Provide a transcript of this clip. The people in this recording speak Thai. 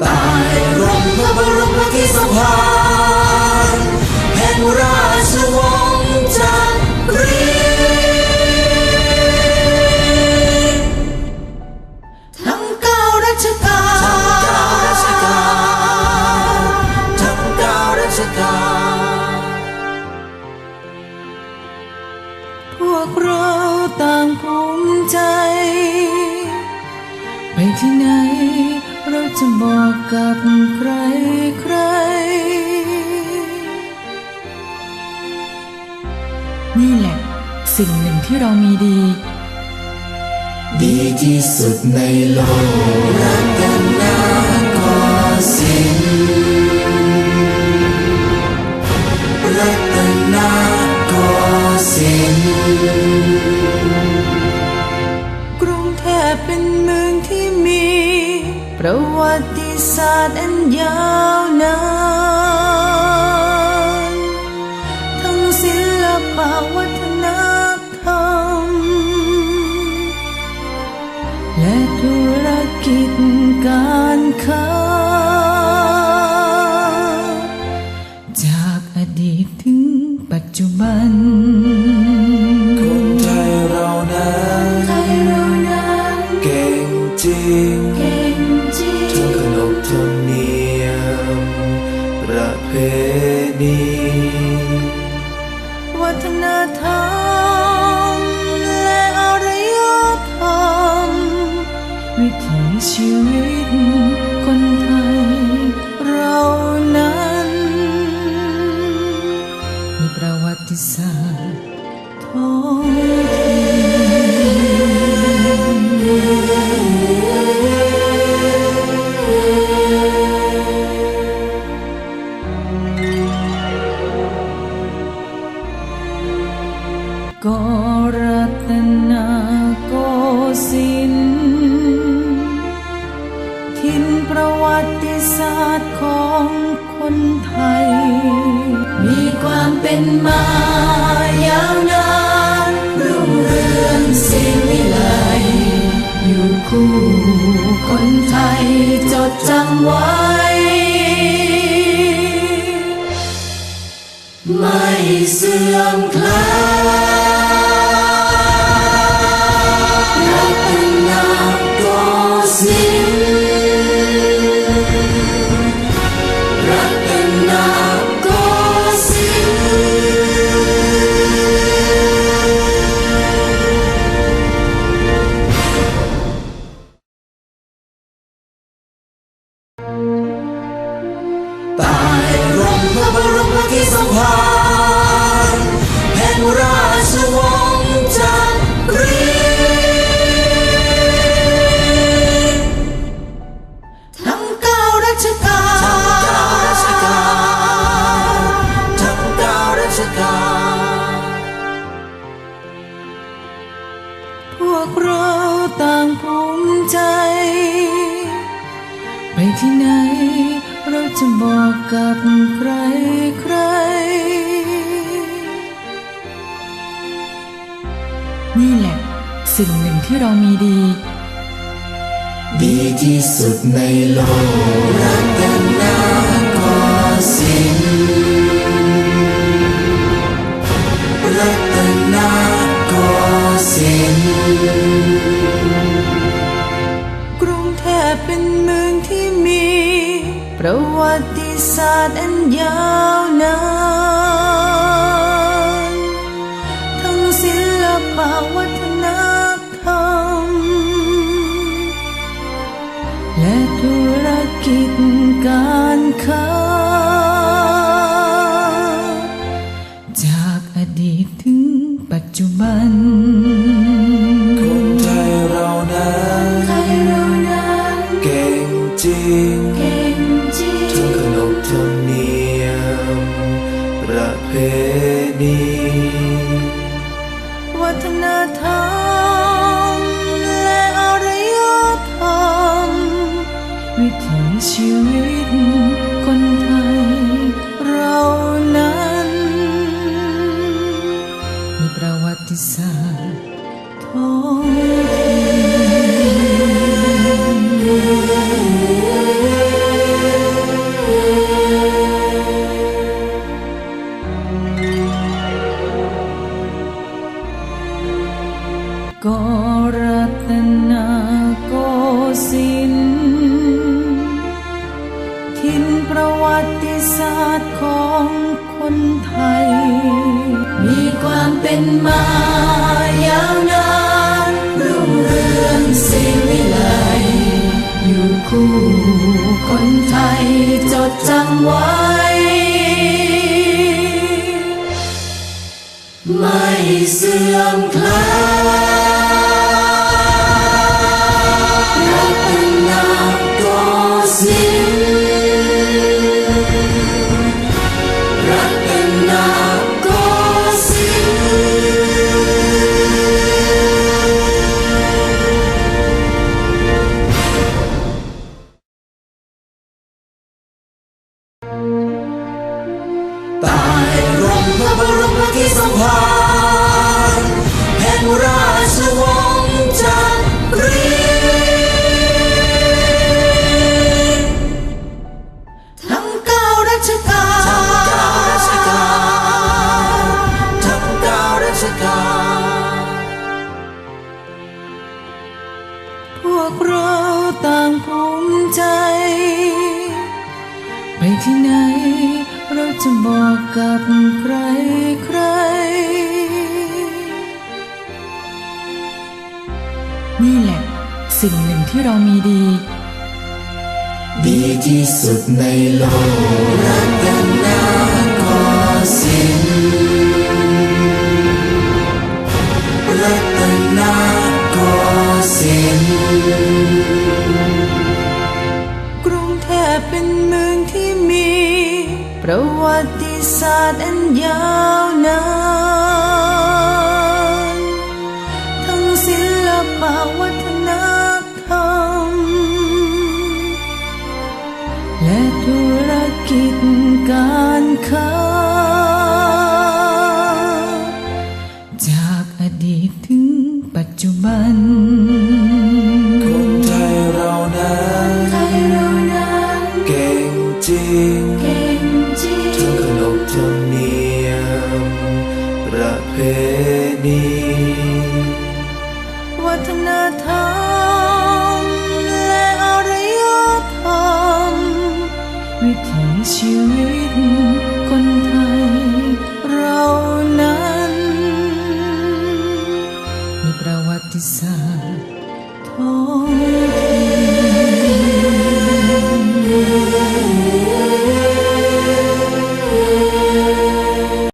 ใต้ร่มพระบรมที่สภารแห่งราชวงศ์จักรีทั้งเก้ารัชกาลทั้งเก้ารัชกาลพวกเราต่างภูมิใจ ไปที่ไหน จะบอกกับใครใคร นี่แหละ สิ่งหนึ่งที่เรามีดี ดีที่สุดในโลกรัตนโกสินทร์รัตนโกสินทร์กรุงเทพเป็นเมืองที่ ประวัติศาสตร์อันยาวนานทั้งศิลปะวัฒนธรรม และธุรกิจการค้า จากอดีตถึงปัจจุบัน คนไทยเรานั้นไทยเรานั้นเก่งจริง ชีวิตคนไทยเรานั้น มีประวัติศาสตร์ ทินประวัติศาสตร์ของคนไทย มีความเป็นมายาวนานรุ่งเรืองศิวิไลยอยู่คู่คนไทยจดจำไว้ ไม่เสื่อมคลาย พระบรมที่สภารแห่งราชวงศ์จักรีทั้งเก้ารัชกาล ที่ไหน เราจะบอกกับใครใคร นี่แหละ สิ่งหนึ่งที่เรามีดี ดีที่สุดในโลก ธรรมและธุรกิจการ เพณีวัฒนธรรมและอารยธรรมวิถีชีวิต ศาสตร์ของคนไทย มีความเป็นมายาวนานรุ่งเรืองสิวิไลอยู่คู่คนไทยจดจำไว้ ไม่เสื่อมคลาย ใต้ร่มพระบรมที่สัมพันากกับใครใคร นี่แหละ สิ่งหนึ่งที่เรามีดี ดีที่สุดในโลกรัตน ติศาส ป